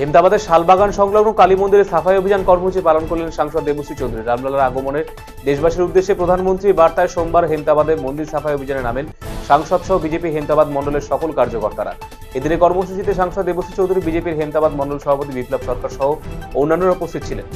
হেমদাবাদের শালবাগান সংলগ্ন কালী মন্দিরে সাফাই অভিযান কর্মসূচি পালন করলেন সাংসদ দেবশ্রী চৌধুরী। রামলালার আগমনের দেশবাসীর উদ্দেশ্যে প্রধানমন্ত্রী বার্তায় সোমবার হেমদাবাদে মন্দির সাফাই অভিযানে নামেন সাংসদ সহ বিজেপি হেমদাবাদ মণ্ডলের সকল কার্যকর্তারা। এদিনে কর্মসূচিতে সাংসদ দেবশ্রী চৌধুরী, বিজেপির হেমদাবাদ মণ্ডল সভাপতি বিপ্লব সরকার সহ অন্যান্যরা উপস্থিত ছিলেন।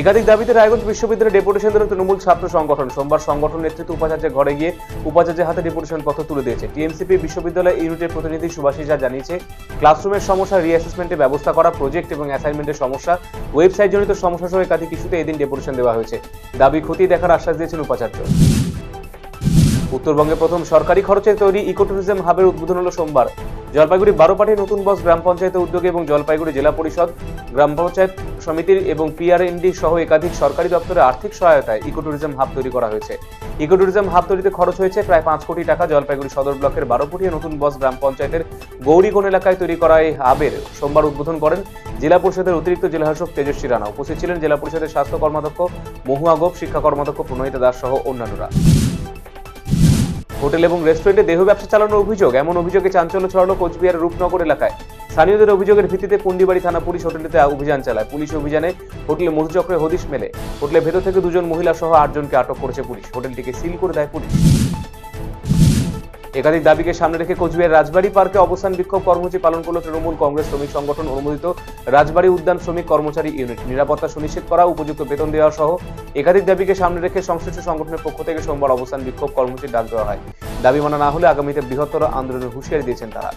একাধিক দাবিতে রায়গঞ্জ বিশ্ববিদ্যালয়ে ডেপুটেশন দিল তৃণমূল ছাত্র সংগঠন। সোমবার সংগঠন নেতৃত্ব উপাচার্যের ঘরে গিয়ে উপাচার্যের হাতে ডেপুটেশন পত্র তুলে দিয়েছে। টিএমসিপি বিশ্ববিদ্যালয় ইউনিটের প্রতিনিধি সুভাষী যা জানিয়েছে, ক্লাসরুমের সমস্যা রিঅ্যাসেসমেন্টের ব্যবস্থা করা প্রজেক্ট এবং অ্যাসাইনমেন্টের সমস্যা ওয়েবসাইট জনিত সমস্যা সহ একাধিক ইস্যুতে এদিন ডেপুটেশন দেওয়া হয়েছে। দাবি ক্ষতি দেখার আশ্বাস দিয়েছেন উপাচার্য। উত্তরবঙ্গে প্রথম সরকারি খরচে তৈরি ইকো ট্যুরিজম হাবের উদ্বোধন হলো সোমবার। জলপাইগুড়ি বারোপাটি নতুন বস গ্রাম পঞ্চায়েতের উদ্যোগে এবং জলপাইগুড়ি জেলা পরিষদ, গ্রাম পঞ্চায়েত সমিতির এবং পিআরএনডি সহ একাধিক সরকারি দপ্তরের আর্থিক সহায়তায় ইকো ট্যুরিজম হাব তৈরি করা হয়েছে। ইকো ট্যুরিজম হাব তৈরিতে খরচ হয়েছে প্রায় পাঁচ কোটি টাকা। জলপাইগুড়ি সদর ব্লকের বারোপুটিয়া নতুন বস গ্রাম পঞ্চায়েতের গৌরীগণ এলাকায় তৈরি করা এই হাবের সোমবার উদ্বোধন করেন জেলা পরিষদের অতিরিক্ত জেলা শাসক তেজস্বী রানা। উপস্থিত ছিলেন জেলা পরিষদের স্বাস্থ্য কর্মাধ্যক্ষ মহুয়া গোপ, শিক্ষা কর্মাধ্যক্ষ প্রণহিতা দাস সহ অন্যান্যরা। হোটেল এবং রেস্টুরেন্টে দেহ ব্যবসা চালানোর অভিযোগ। এমন অভিযোগে চাঞ্চল্য ছড়ানো কোচবিহার রূপনগর এলাকায়। স্থানীয়দের অভিযোগের ভিত্তিতে কুন্ডিবাড়ি থানা পুলিশ হোটেলটিতে অভিযান চালায়। পুলিশ অভিযানে হোটেলে মধুচক্রে হদিশ মেলে। হোটেলের ভেতর থেকে দুজন মহিলা সহ আটজনকে আটক করেছে পুলিশ। হোটেলটিকে সিল করে দেয় পুলিশ। একাধিক দাবিকে সামনে রেখে কোচবিহার রাজবাড়ী পার্কে অবস্থান বিক্ষোভ কর্মসূচি পালন করল তৃণমূল কংগ্রেস শ্রমিক সংগঠন অনুমোদিত রাজবাড়ী উদ্যান শ্রমিক কর্মচারী ইউনিট। নিরাপত্তা সুনিশ্চিত করা, উপযুক্ত বেতন দেওয়া সহ একাধিক দাবিকে সামনে রেখে সংশ্লিষ্ট সংগঠনের পক্ষ থেকে সোমবার অবস্থান বিক্ষোভ কর্মসূচির ডাক দেওয়া হয়। দাবি মানা না হলে আগামীতে বৃহত্তর আন্দোলনের হুঁশিয়ারি দিয়েছেন তারা।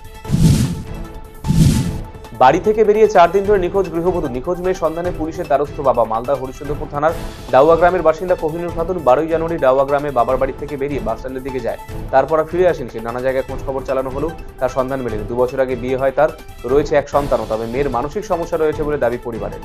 বাড়ি থেকে বেরিয়ে চার দিন ধরে নিখোঁজ গৃহবধূ। নিখোঁজ মেয়ের সন্ধানে পুলিশের দ্বারস্থ বাবা মালদা হরিশ্চন্দ্রপুর থানার ডাউয়া গ্রামের বাসিন্দা কোহিনুর খাতুন বারোই জানুয়ারি ডাউয়া গ্রামে বাবার বাড়ি থেকে বেরিয়ে বাস স্ট্যান্ডের দিকে যায়। তারপর ফিরে আসেন সে। নানা জায়গায় খোঁজ খবর চালানো হলো তার সন্ধান মেলেনি। দু বছর আগে বিয়ে হয় তার। রয়েছে এক সন্তানও, তবে মেয়ের মানসিক সমস্যা রয়েছে বলে দাবি পরিবারের।